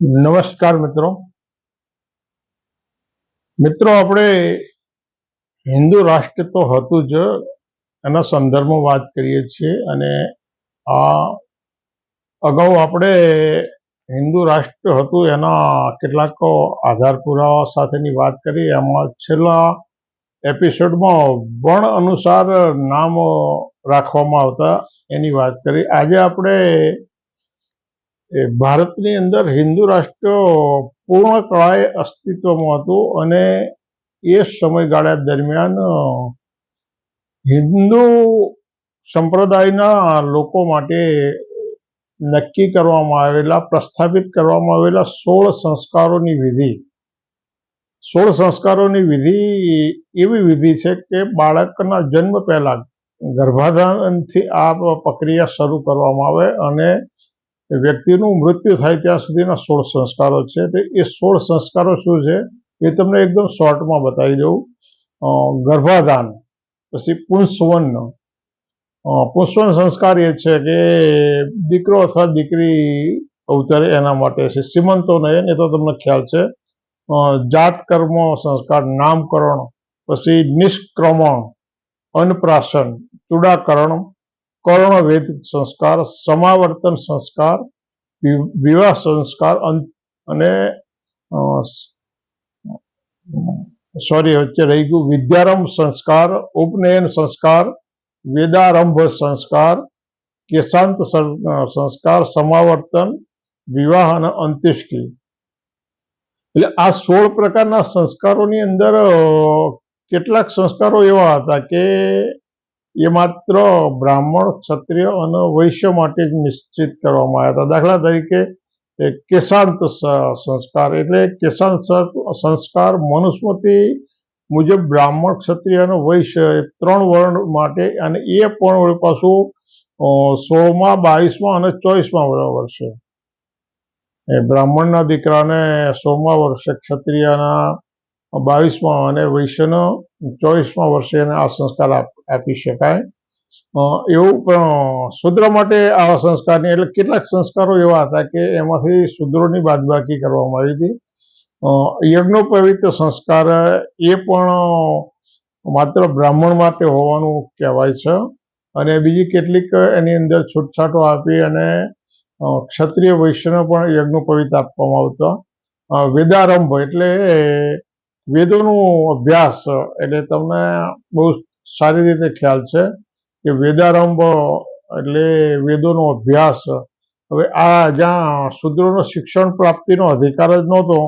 નમસ્કાર મિત્રો. મિત્રો, આપણે હિન્દુ રાષ્ટ્ર તો હતું જ, એના સંદર્ભમાં વાત કરીએ છીએ અને આ અગાઉ આપણે હિન્દુ રાષ્ટ્ર હતું એના કેટલાક આધાર પુરાવા સાથેની વાત કરી. એમાં છેલ્લા એપિસોડમાં વણ અનુસાર નામ રાખવામાં આવતા એની વાત કરી. આજે આપણે એ ભારતની અંદર હિન્દુ રાષ્ટ્ર પૂર્ણ કળાએ અસ્તિત્વમાં હતું અને એ સમયગાળા દરમિયાન હિન્દુ સંપ્રદાયના લોકો માટે નક્કી કરવામાં આવેલા, પ્રસ્થાપિત કરવામાં આવેલા સોળ સંસ્કારોની વિધિ, સોળ સંસ્કારોની વિધિ એવી વિધિ છે કે બાળકના જન્મ પહેલા ગર્ભાધાનથી આ પ્રક્રિયા શરૂ કરવામાં આવે અને વ્યક્તિનું મૃત્યુ થાય ત્યાં સુધીના સોળ સંસ્કારો છે. તો એ સોળ સંસ્કારો શું છે? એ તમને એકદમ શોર્ટમાં બતાવી દઉં. ગર્ભાધાન, પછી પુંસવન પુંસવન સંસ્કાર એ છે કે દીકરો અથવા દીકરી અવતરે એના માટે છે. સીમંતો નયન, એ તો તમને ખ્યાલ છે. જાત કર્મ સંસ્કાર, નામકરણ, પછી નિષ્ક્રમણ, અન્નપ્રાશન, ચૂડાકરણ કર્ણવેદ સંસ્કાર, સમાવર્તન સંસ્કાર વિવાહ સંસ્કાર અન- સોરી, વચ્ચે રહી ગયું. વિદ્યારંભ સંસ્કાર, ઉપનયન સંસ્કાર, વેદારંભ સંસ્કાર, કેશાંત સંસ્કાર, સમાવર્તન, વિવાહ અને અંત્યેષ્ટિ. એટલે આ સોળ પ્રકારના સંસ્કારોની અંદર કેટલાક સંસ્કારો એવા હતા કે એ માત્ર બ્રાહ્મણ, ક્ષત્રિય અને વૈશ્ય માટે જ નિશ્ચિત કરવામાં આવ્યા હતા. દાખલા તરીકે કેશાંત સંસ્કાર એટલે કેશાંત સંસ્કાર મનુસ્મૃતિ મુજબ બ્રાહ્મણ, ક્ષત્રિય અને વૈશ્ય ત્રણ વર્ણ માટે અને એ પણ પાછું સોળમાં, બાવીસમાં અને ચોવીસમાં વર્ષે. બ્રાહ્મણના દીકરાને સોળમાં વર્ષે, ક્ષત્રિયના બાવીસમાં અને વૈશ્યનો, ચોવીસમાં વર્ષે એને આ સંસ્કાર આપ- શકાય. એવું પણ શુદ્ર માટે આવા સંસ્કારની, એટલે કેટલાક સંસ્કારો એવા હતા કે એમાંથી શુદ્રોની બાદબાકી કરવામાં આવી હતી. યજ્ઞોપવિત સંસ્કાર એ પણ માત્ર બ્રાહ્મણ માટે હોવાનું કહેવાય છે. અને બીજી કેટલીક એની અંદર છૂટછાટો આપી અને ક્ષત્રિય વૈશ્યને પણ યજ્ઞોપવિત આપવામાં આવતો. વેદારંભ એટલે વેદોનું અભ્યાસ, એટલે તમને બહુ સારી રીતે ખ્યાલ છે કે વેદારંભ, એટલે વેદોનો અભ્યાસ. હવે આ જ્યાં શૂદ્રોનો શિક્ષણ પ્રાપ્તિનો અધિકાર જ નહોતો,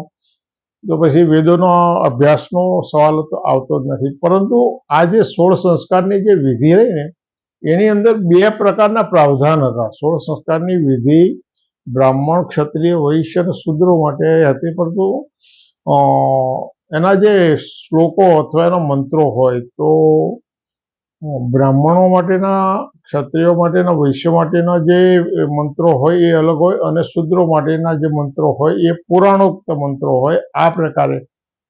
તો પછી વેદોનો અભ્યાસનો સવાલ તો આવતો જ નથી. પરંતુ આ જે સોળ સંસ્કારની જે વિધિ રહી ને, એની અંદર બે પ્રકારના પ્રાવધાન હતા. સોળ સંસ્કારની વિધિ બ્રાહ્મણ, ક્ષત્રિય, વૈશ્ય અને શૂદ્રો માટે હતી, પરંતુ એના જે શ્લોકો અથવા એના મંત્રો હોય તો બ્રાહ્મણો માટેના, ક્ષત્રિયો માટેના, વૈશ્ય માટેના જે મંત્રો હોય એ અલગ હોય અને શૂદ્રો માટેના જે મંત્રો હોય એ પુરાણોક્ત મંત્રો હોય, આ પ્રકારે.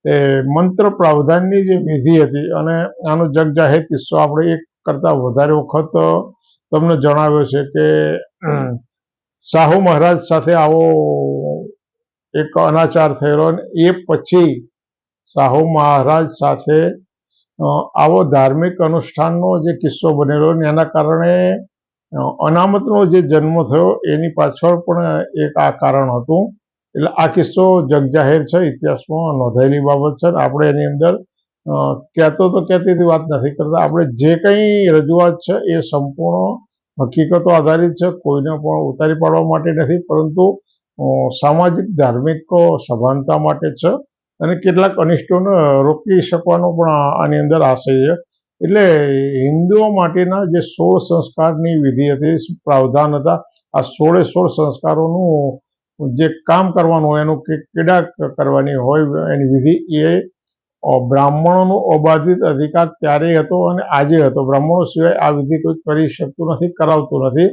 એ મંત્ર પ્રાવધાનની જે વિધિ હતી અને આનો જગજાહેર કિસ્સો આપણે એક કરતાં વધારે વખત તમને જણાવ્યો છે કે શાહુ મહારાજ સાથે આવો એક અનાચાર થયેલો અને એ પછી શાહુ મહારાજ સાથે આવો ધાર્મિક અનુષ્ઠાનનો જે કિસ્સો બનેલો ને એના કારણે અનામતનો જે જન્મ થયો એની પાછળ પણ એક આ કારણ હતું. એટલે આ કિસ્સો જગજાહેર છે, ઇતિહાસમાં નોંધાયેલી બાબત છે આપણે એની અંદર કહેતો તો કહેતી વાત નથી કરતા. આપણે જે કંઈ રજૂઆત છે એ સંપૂર્ણ હકીકતો આધારિત છે, કોઈને પણ ઉતારી પાડવા માટે નથી, પરંતુ સામાજિક ધાર્મિક સભાનતા માટે છે. અને કેટલાક અનિષ્ટોને રોકી શકવાનો પણ આની અંદર આશય છે. એટલે હિન્દુઓ માટેના જે સોળ સંસ્કારની વિધિ હતી પ્રાવધાન હતા, આ સોળે સોળ સંસ્કારોનું જે કામ કરવાનું હોય, એનું કે કેડા કરવાની હોય, એની વિધિ એ બ્રાહ્મણોનો અબાધિત અધિકાર ત્યારે હતો અને આજે હતો. બ્રાહ્મણો સિવાય આ વિધિ કોઈ કરી શકતું નથી, કરાવતું નથી.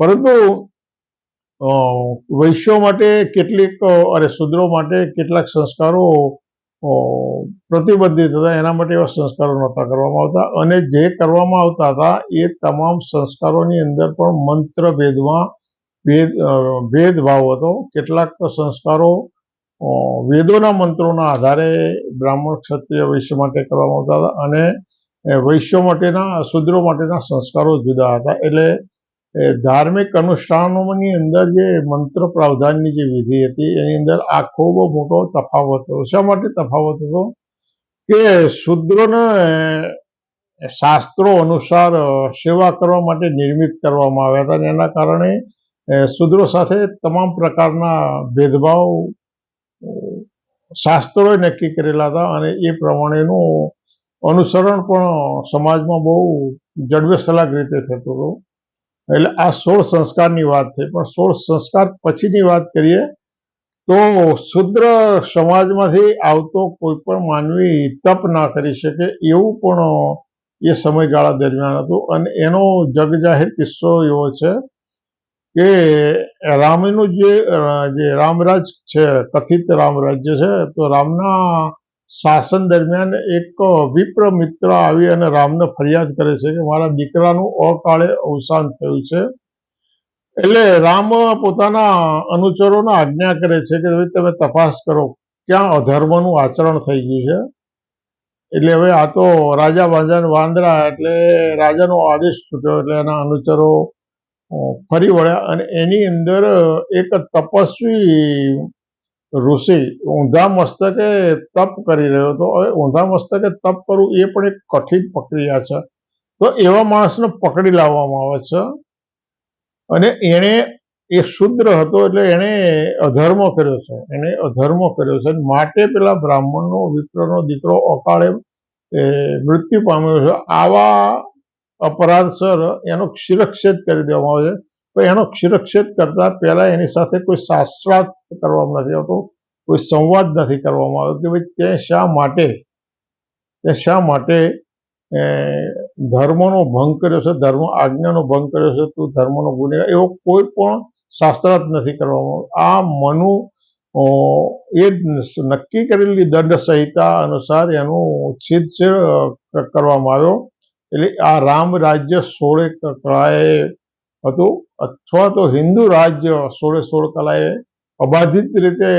પરંતુ વૈશ્યો માટે કેટલીક અરે શૂદ્રો માટે કેટલાક સંસ્કારો પ્રતિબંધિત હતા. એના માટે એવા સંસ્કારો નહોતા કરવામાં આવતા. અને જે કરવામાં આવતા હતા, એ તમામ સંસ્કારોની અંદર પણ મંત્ર ભેદમાં ભેદ ભેદભાવ હતો. કેટલાક સંસ્કારો વેદોના મંત્રોના આધારે બ્રાહ્મણ, ક્ષત્રિય વૈશ્ય માટે કરવામાં આવતા હતા. અને વૈશ્યો માટેના શુદ્રો માટેના સંસ્કારો જુદા હતા. એટલે ધાર્મિક અનુષ્ઠાનોની અંદર જે મંત્ર પ્રાવધાનની જે વિધિ હતી, એની અંદર આ ખૂબ મોટો તફાવત હતો. શા માટે તફાવત હતો? કે શુદ્રોને શાસ્ત્રો અનુસાર સેવા કરવા માટે નિર્મિત કરવામાં આવ્યા હતા, અને એના કારણે શૂદ્રો સાથે તમામ પ્રકારના ભેદભાવ શાસ્ત્રોએ નક્કી કરેલા હતા, અને એ પ્રમાણેનું અનુસરણ પણ સમાજમાં બહુ જડબેસલાક રીતે થતું હતું. એટલે આ સોળ સંસ્કારની વાત થઈ પણ સોળ સંસ્કાર પછીની વાત કરીએ તો શુદ્ર સમાજમાંથી આવતો કોઈ પણ માનવી તપ ના કરી શકે એવું પણ એ સમયગાળા દરમિયાન હતું. અને એનો જગજાહેર કિસ્સો એવો છે કે રામનું જે જે રામરાજ છે, કથિત રામરાજ્ય છે, તો રામના શાસન દરમિયાન એક વિપ્ર મિત્ર આવી અને રામને ફરિયાદ કરે છે કે મારા દીકરાનું અકાળે અવસાન થયું છે. એટલે રામ પોતાના અનુચરોને આજ્ઞા કરે છે કે ભાઈ તમે તપાસ કરો ક્યાં અધર્મનું આચરણ થઈ ગયું છે. એટલે હવે આ તો રાજા વાંજા વાંદરા એટલે રાજાનો આદેશ છૂટ્યો એટલે એના અનુચરો ફરી વળ્યા અને એની અંદર એક તપસ્વી ઋષિ ઊંધા મસ્તકે તપ કરી રહ્યો હતો. હવે ઊંધા મસ્તકે તપ કરવું એ પણ એક કઠિન પ્રક્રિયા છે. તો એવા માણસને પકડી લાવવામાં આવે છે. અને એણે એ શુદ્ર હતો એટલે એણે અધર્મ કર્યો છે. એણે અધર્મ કર્યો છે. માટે પેલા બ્રાહ્મણનો, વિપ્રનો દીકરો અકાળે મૃત્યુ પામ્યો છે. આવા અપરાધસર એનો શિરક્ષેદ કરી દેવામાં આવે છે. પણ એનો ક્ષિરક્ષેદ કરતા પહેલા એની સાથે કોઈ શાસ્ત્રાર્થ કરવામાં નથી આવતો કોઈ સંવાદ નથી કરવામાં આવ્યો કે ભાઈ તે શા માટે તે શા માટે ધર્મનો ભંગ કર્યો છે ધર્મ આજ્ઞાનો ભંગ કર્યો છે તું ધર્મનો ગુનેગાર એવો કોઈ પણ શાસ્ત્રાર્થ નથી કરવામાં. આ મનુ એ નક્કી કરેલી દંડ સંહિતા અનુસાર એનું અ, કરવામાં આવ્યો એટલે આ રામ રાજ્ય સોળે કળાએ હતું અથવા તો હિન્દુ રાજ્ય સોળે સોળ કલાએ અબાધિત રીતે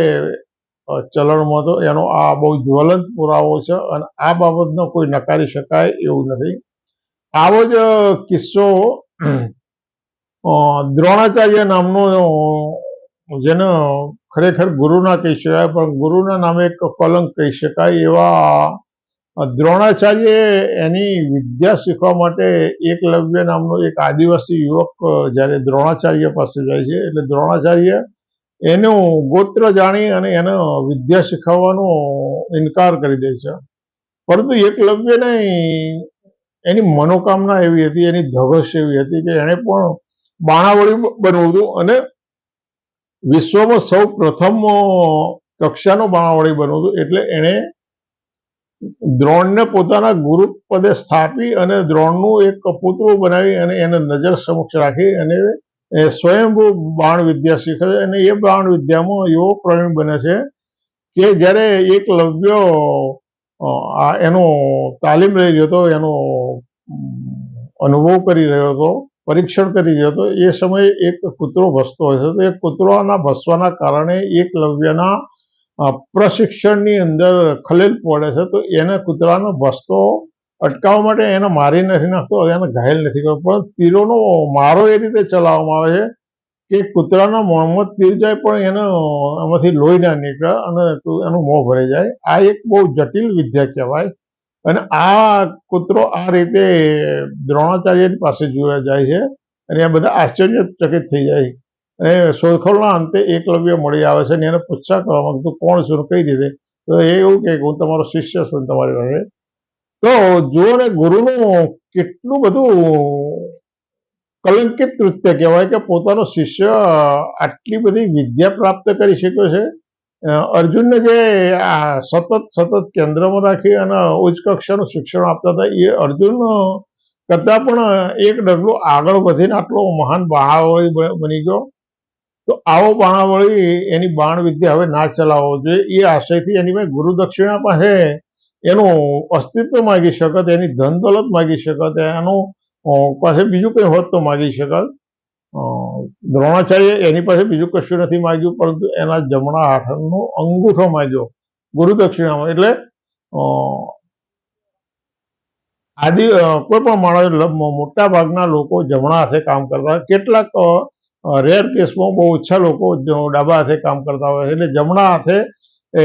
ચલણમાં હતો. એનો આ બહુ જ્વલંત પુરાવો છે અને આ બાબતનો કોઈ નકારી શકાય એવું નથી. આવો જ કિસ્સો દ્રોણાચાર્ય નામનો, જેને ખરેખર ગુરુના કહી શકાય, પણ ગુરુના નામે એક કલંક કહી શકાય એવા દ્રોણાચાર્ય એની વિદ્યા શીખવા માટે એકલવ્ય નામનો એક આદિવાસી યુવક જ્યારે દ્રોણાચાર્ય પાસે જાય છે. એટલે દ્રોણાચાર્ય એનું ગોત્ર જાણી અને એને વિદ્યા શીખવવાનો ઇનકાર કરી દે છે. પરંતુ એકલવ્યને એની મનોકામના એવી હતી, એની ધગશ એવી હતી કે એણે પણ બાણાવળી બનવું હતું અને વિશ્વમાં સૌ પ્રથમ કક્ષાનો બાણાવળી બનવું હતું. એટલે એણે દ્રોણને પોતાના ગુરુ પદે સ્થાપી અને દ્રોણનું એક પુતળું બનાવી અને એને નજર સમક્ષ રાખી અને એ સ્વયંભૂ બાણ વિદ્યા શીખે છે અને એ બાણ વિદ્યામાં એવો પ્રવીણ બને છે કે જ્યારે એક લવ્ય આ એનો તાલીમ લઈ રહ્યો હતો એનો અનુભવ કરી રહ્યો હતો પરીક્ષણ કરી રહ્યો હતો એ સમયે એક કૂતરો ભસતો હોય છે. તો એ કૂતરાના ભસવાના કારણે એકલવ્યના અ, પ્રશિક્ષણની અંદર ખલેલ પડે છે, તો એને કૂતરાનો ભસતો અટકાવવા માટે એને મારી નથી નાખતો એને ઘાયલ નથી કરતો. પણ તીરોનો મારો એ રીતે ચલાવવામાં આવે છે કે કૂતરાના મોંમાં તીર જાય, પણ એને એમાંથી લોહી ના નીકળે અને એનું મોં ભરાઈ જાય. આ એક બહુ જટિલ વિદ્યા કહેવાય. અને આ કૂતરો આ રીતે દ્રોણાચાર્યની પાસે જોવા જાય છે અને આ બધા આશ્ચર્યચકિત થઈ જાય. અને શોધખોળના અંતે એકલવ્ય મળી આવે છે અને એને પૂછા કરવા માંગતું કોણ છું? કઈ રીતે તો એ એવું કે, હું તમારો શિષ્ય છું. તમારી પાસે. તો જુઓ ને, ગુરુનું કેટલું બધું કલંકિત કૃત્ય કહેવાય કે પોતાનો શિષ્ય આટલી બધી વિદ્યા પ્રાપ્ત કરી શક્યો છે. અર્જુનને જે આ સતત સતત કેન્દ્રમાં રાખી અને ઉચ્ચ કક્ષાનું શિક્ષણ આપતા હતા, એ અર્જુન કરતા પણ એક ડગલું આગળ વધીને આટલો મહાન બહાવ બની ગયો. તો આવો બાણાવળી એની બાણ વિદ્યા હવે ના ચલાવવો જોઈએ. એ આશયથી એની પાસે ગુરુ દક્ષિણા પાસે એનું અસ્તિત્વ માગી શકત, એની ધન દોલત માગી શકત, એનું પાસે બીજું કંઈ હોત તો માગી શકત. દ્રોણાચાર્ય એની પાસે બીજું કશું નથી માગ્યું, પરંતુ એના જમણા હાથનો અંગૂઠો માગ્યો ગુરુ દક્ષિણામાં. એટલે આદિ કોઈ પણ માણસ મોટા ભાગના લોકો જમણા હાથે કામ કરતા કેટલાક રેર કેસમાં બહુ ઓછા લોકો ડાબા હાથે કામ કરતા હોય છે. એટલે જમણા હાથે એ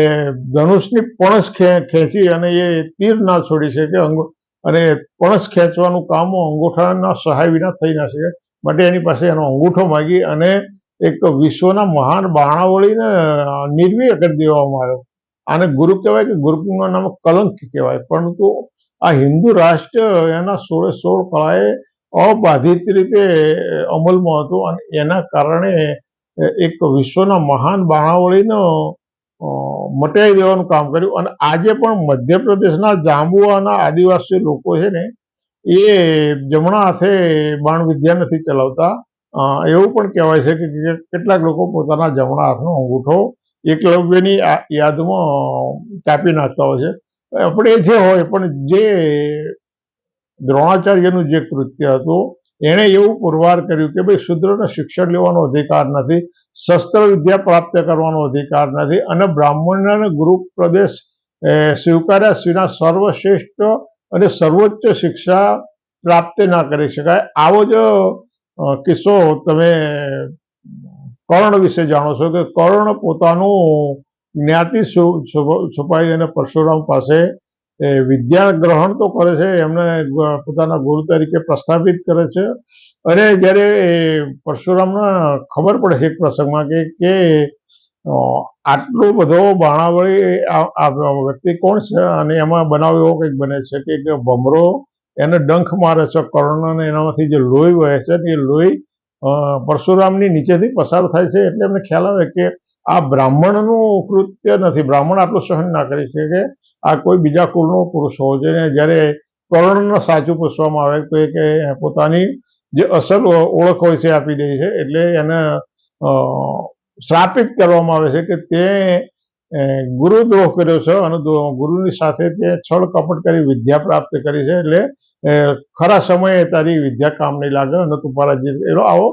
ધનુષની પણસ ખેંચી અને એ તીર ના છોડી શકે, અંગો, અને પણસ ખેંચવાનું કામ અંગૂઠાના સહાય વિના થઈ ના શકે. માટે એની પાસે એનો અંગૂઠો માગી અને એક વિશ્વના મહાન બાણાવળીને નિર્વીય કરી દેવામાં આવ્યો. આને ગુરુ કહેવાય કે ગુરુકુળના નામે કલંક કહેવાય. પરંતુ આ હિન્દુ રાષ્ટ્ર એના સોળે સોળ કળાએ અબાધિત રીતે અમલમાં હતું અને એના કારણે એક વિશ્વના મહાન બાણાવળીનો મટાઈ દેવાનું કામ કર્યું. અને આજે પણ મધ્યપ્રદેશના જાંબુઆના આદિવાસી લોકો છે ને, એ જમણા હાથે બાણ વિદ્યા નથી ચલાવતા. એવું પણ કહેવાય છે કે કેટલાક લોકો પોતાના જમણા હાથનો અંગૂઠો એકલવ્યની યાદમાં કાપી નાખતા હોય છે. આપણે જે હોય પણ જે દ્રોણાચાર્યનું જે કૃત્ય હતું, એણે એવું પુરવાર કર્યું કે ભાઈ શુદ્રને શિક્ષણ લેવાનો અધિકાર નથી, શસ્ત્ર વિદ્યા પ્રાપ્ત કરવાનો અધિકાર નથી અને બ્રાહ્મણને ગુરુ પ્રદેશ સ્વીકાર્યા સિવાય સર્વશ્રેષ્ઠ અને સર્વોચ્ચ શિક્ષા પ્રાપ્ત ના કરી શકાય. આવો જ કિસ્સો તમે કર્ણ વિશે જાણો છો કે કર્ણ પોતાનું જ્ઞાતિ છુપાઈ અને પરશુરામ પાસે એ વિદ્યા ગ્રહણ તો કરે છે, એમને પોતાના ગુરુ તરીકે પ્રસ્થાપિત કરે છે. અને જ્યારે પરશુરામના ખબર પડે છે એક પ્રસંગમાં કે કે આટલો બધો બાણાવળી વ્યક્તિ કોણ છે? અને એમાં બનાવ એવો કંઈક બને છે કે ભમરો એને ડંખ મારે છે કર્ણ અને એનામાંથી જે લોહી વહે છે એ લોહી પરશુરામની નીચેથી પસાર થાય છે. એટલે એમને ખ્યાલ આવે કે આ બ્રાહ્મણનું કૃત્ય નથી. બ્રાહ્મણ આટલું સહન ના કરી શકે. આ કોઈ બીજા કુળનો પુરુષ હોવો જોઈએ. જ્યારે કર્ણને સાચું પૂછવામાં આવે તો એ કે પોતાની જે અસલ ઓળખ હોય છે આપી દે છે. એટલે એને સ્થાપિત કરવામાં આવે છે કે તે ગુરુદ્રોહ કર્યો છે અને ગુરુની સાથે તે છળ કપટ કરી વિદ્યા પ્રાપ્ત કરી છે. એટલે ખરા સમયે તારી વિદ્યા કામ નહીં લાગે અને તું પરાજિત. એનો આવો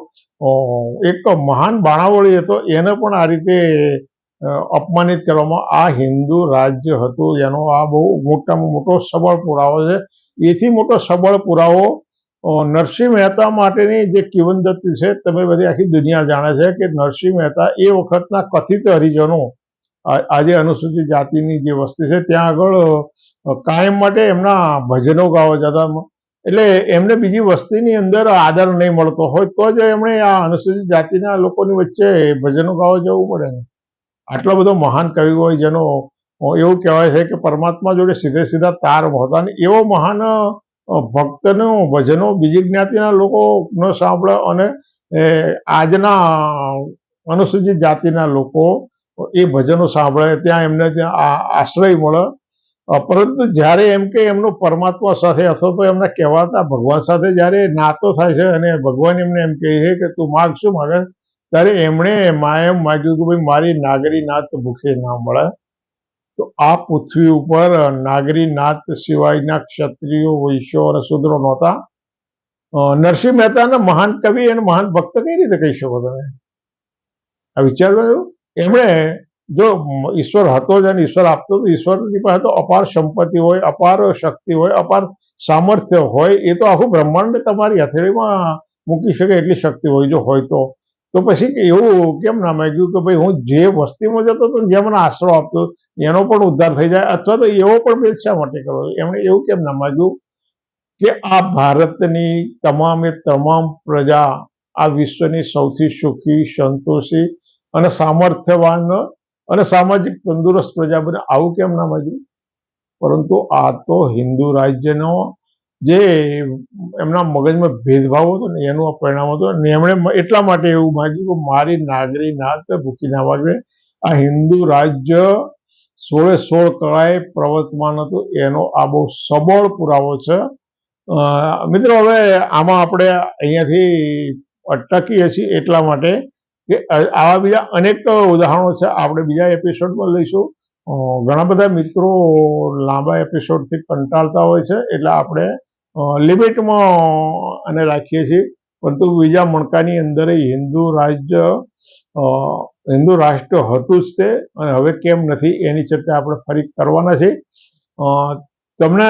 એક મહાન બાણાવળી હતો. એને પણ આ રીતે અપમાનિત કરવામાં આ હિન્દુ રાજ્ય હતું. એનો આ બહુ મોટામાં મોટો સબળ પુરાવો છે. એથી મોટો સબળ પુરાવો નરસિંહ મહેતા માટેની જે કિવનદત્તી છે, તમે બધી આખી દુનિયા જાણે છે કે નરસિંહ મહેતા એ વખતના કથિત હરિજનો આજે અનુસૂચિત જાતિની જે વસ્તી છે, ત્યાં આગળ કાયમ માટે એમના ભજનો ગાવા જતા. એટલે એમને બીજી વસ્તીની અંદર આદર નહીં મળતો હોય, તો જ એમણે આ અનુસૂચિત જાતિના લોકોની વચ્ચે ભજનો ગાવા જવું પડે ને. આટલો બધો મહાન કવિ હોય જેનો એવું કહેવાય છે કે પરમાત્મા જોડે સીધે સીધા તાર હોતા ને એવો મહાન ભક્તનો, ભજનો બીજી જ્ઞાતિના લોકો ન સાંભળે અને આજના, અનુસૂચિત જાતિના લોકો એ ભજનો સાંભળે, ત્યાં એમને ત્યાં આશ્રય મળે. પરંતુ જ્યારે એમ કે એમનો પરમાત્મા સાથે અથવા તો એમના કહેવાતા ભગવાન સાથે જ્યારે નાતો થાય છે અને ભગવાન એમને એમ કહે છે કે તું માગ શું માગે? ત્યારે એમણે એમાં એમ માગ્યું કે ભાઈ મારી નાગરી નાત ભૂખે ના મળે. તો આ પૃથ્વી ઉપર નાગરી નાત સિવાયના ક્ષત્રિયો, વૈશ્યો અને શુદ્રો નહોતા. નરસિંહ મહેતાના મહાન કવિ અને મહાન ભક્ત કઈ રીતે કહી શકો તમે? આ વિચારવા? એમણે જો ઈશ્વર હતો જ અને ઈશ્વર આપતો તો ઈશ્વરની પાસે તો અપાર સંપત્તિ હોય, અપાર શક્તિ હોય, અપાર સામર્થ્ય હોય, એ તો આખું બ્રહ્માંડ તમારી હથેળીમાં મૂકી શકે એટલી શક્તિ હોય જો હોય તો. તો પછી એવું કેમ ના માગ્યું કે ભાઈ હું જે વસ્તીમાં જતો હતો જે મને આશરો આપતો એનો પણ ઉદ્ધાર થઈ જાય, અથવા તો એવો પણ ભેદ માટે કરવો એમણે એવું કેમ ના માગ્યું કે આ ભારતની તમામે તમામ પ્રજા આ વિશ્વની સૌથી સુખી, સંતોષી અને સામર્થ્યવાન અને સામાજિક તંદુરસ્ત પ્રજા બને, આવું કેમ ના માગ્યું? પરંતુ આ તો હિન્દુ રાજ્યનો જે એમના મગજમાં ભેદભાવ હતો ને, એનું આ પરિણામ હતું. અને એમણે એટલા માટે એવું માગ્યું કે મારી નાગરી નાત ભૂખી ના વાગે આ હિન્દુ રાજ્ય સોળે સોળ કળાએ પ્રવર્તમાન હતું. એનો આ બહુ સબળ પુરાવો છે. મિત્રો, હવે આમાં આપણે અહીંયાથી અટકીએ છીએ એટલા માટે કે આવા બીજા અનેક ઉદાહરણો છે. આપણે બીજા એપિસોડમાં લઈશું. ઘણા બધા મિત્રો લાંબા એપિસોડથી કંટાળતા હોય છે. એટલે આપણે લિમિટમાં અને રાખીએ છીએ. પરંતુ બીજા મણકાની અંદર હિન્દુ રાજ્ય હિન્દુ રાષ્ટ્ર હતું જ તે અને હવે કેમ નથી એની ચર્ચા આપણે ફરી કરવાના છે તમને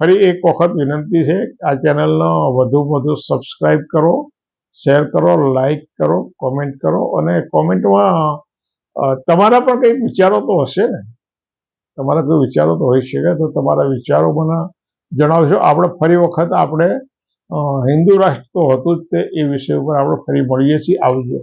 ફરી એક વખત વિનંતી છે, આ ચેનલનો વધુ વધુ સબસ્ક્રાઈબ કરો, શેર કરો લાઈક કરો, કોમેન્ટ કરો અને કોમેન્ટમાં તમારા પણ કંઈક વિચારો તો હશે ને? તમારા કોઈ વિચારો તો હોઈ શકે તો તમારા વિચારો મને જણાવજો આપણે ફરી વખત આપણે હિન્દુ રાષ્ટ્ર તો હતું જ તે એ વિષય ઉપર આપણે ફરી મળીએ છીએ. આવજો.